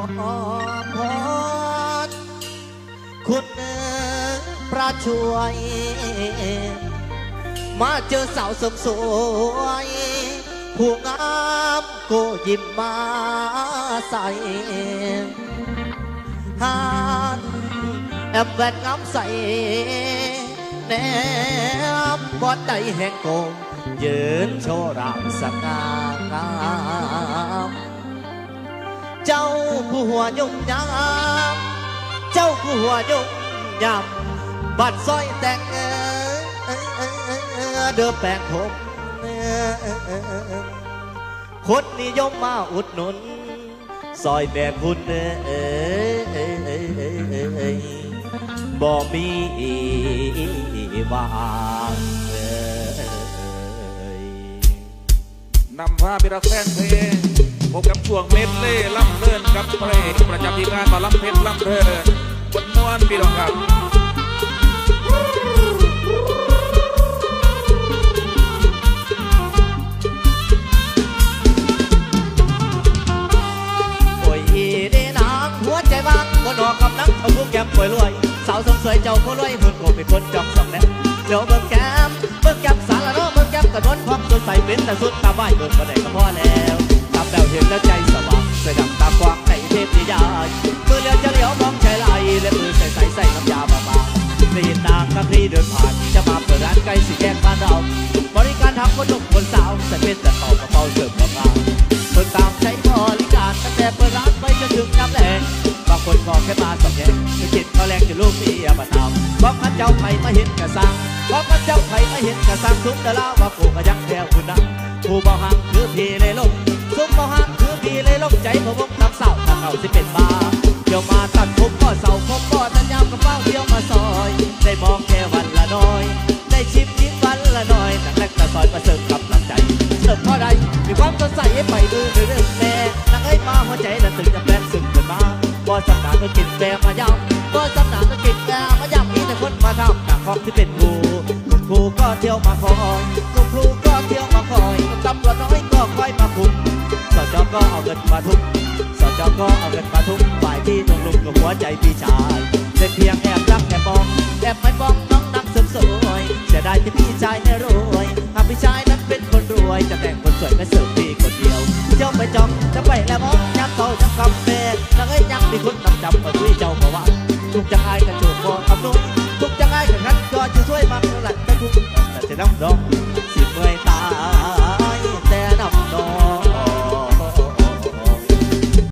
อพรคุณเอ๋ยพระช่วย มาเจอสาวสมสวยผู้งามก็ยิ้มมาใส่หานแอบแวนงามใส่แนมบอดใดแห่งกงยืนโชว์รางสง่างาม เจ้าผู้หัวยุ่งยามเจ้าผู้หัวยุ่งยามบัดซอยแต่งเดือแปลงผมคนนิยมมาอุดหนุนซอยแบกคุณเออเออเออเออเออเออเออบ่มีวางนำพาพิรักแฟนเพลง พบกับช่วงเม็ดเล่ล่ำเลินกับเพลงประจำทีมงานมาล่ำเพชรล่ำเพลินบนมวนพี่น้องครับโอ้ยอีเดนางหัวใจว่างคนออกกำลังเอาผู้แก้มป่วยรวย สาวสมสวยเจ้าผู้รวยหุ่นโกเป็นคนจองสองแน่เดี๋ยวเบิ่งแก้มเบิ่งแก้มสารละเนาะเบิ่งแก้มกระนวนความสดใสเป็นแต่สุดตาไหวเบิ่งก็ได้ก็พอแล้ว แป๋วเห็นแล้วใจสว่างสวยดังตากว้างในเทพนิยายมือเลี้ยวจะเลี้ยวมองใจไหลและมือใส่ใส่ใส่น้ำยาบางๆได้ยินนางกับพี่เดินผ่านจะมาเปิดร้านไก่สีแยกบ้านเรา บริการทำคนหนุ่มคนสาวแต่เป็นแต่เป่ากระเป๋าเสิร์ฟกระเป๋าเปิดตามใช้บริการตั้งแต่เปิดร้านไปจนถึงน้ำแรงบางคนก็แค่มาสองแยกไม่คิดเขาแรงจะลูกเมียมาทำบอกมันเจ้าไผ่มาเห็นกระสังบอกมันเจ้าไผ่มาเห็นกระสังทุกต่ละว่ากูก็ยังแถวคุณนะผู้บ่หังคือพี่เลยลงาถ้าเขาสิเป็นบ้าเดี๋ยวมาตัดผมก็เศร้าผมก็ตัดยามกับเป้าเดียวมาซอย ได้มองแค่วันละน้อย ได้ชิมยิ้มวันละน้อยนักแรกตะซอยมาเสิร์ฟกับลำใจเสิร์ฟพอใดมีความสดใสให้ไปมือเรื่องแม่นางเอ้มาหัวใจละตึงจะแปลงสึกขึ้นมาบ่สำนานก็กินแปลมายำบ่สำนานก็กินแปลมายำมีแต่คนมาทำหนักของที่เป็นครูคุณครูก็เที่ยวมาคอยคุณครูก็เที่ยวมาคอยตำรวจน้อยก็คอยมาคุมสจก็เอาเงินมาทุบส จก็เอาเงินมาทุบฝ่ายที่ตรงลุงกับหัวใจพี่ชายเป็นเพียงแอบรักแอบมองแอบไม่มองน้องนางเสมสวยเสียดายที่พี่ชายเนี่รวยหากพี่ชายนั้นเป็นคนรวย จะแต่งคนสวยไม่เสิร์ฟพี่คนเดียวเจ้าไปจองจะไปแล้วมองยักเขายักคำแม่นางเอ้ยยังมีคนนำจับมาด้วยเจ้ามาว่าทุกจังไอ้กันจูบบ่ทำนุ่ยทุกจังไอ้กันกันก็จะช่วยมาเท่าไหร่ก็ทุกแต่จะน้ำดอง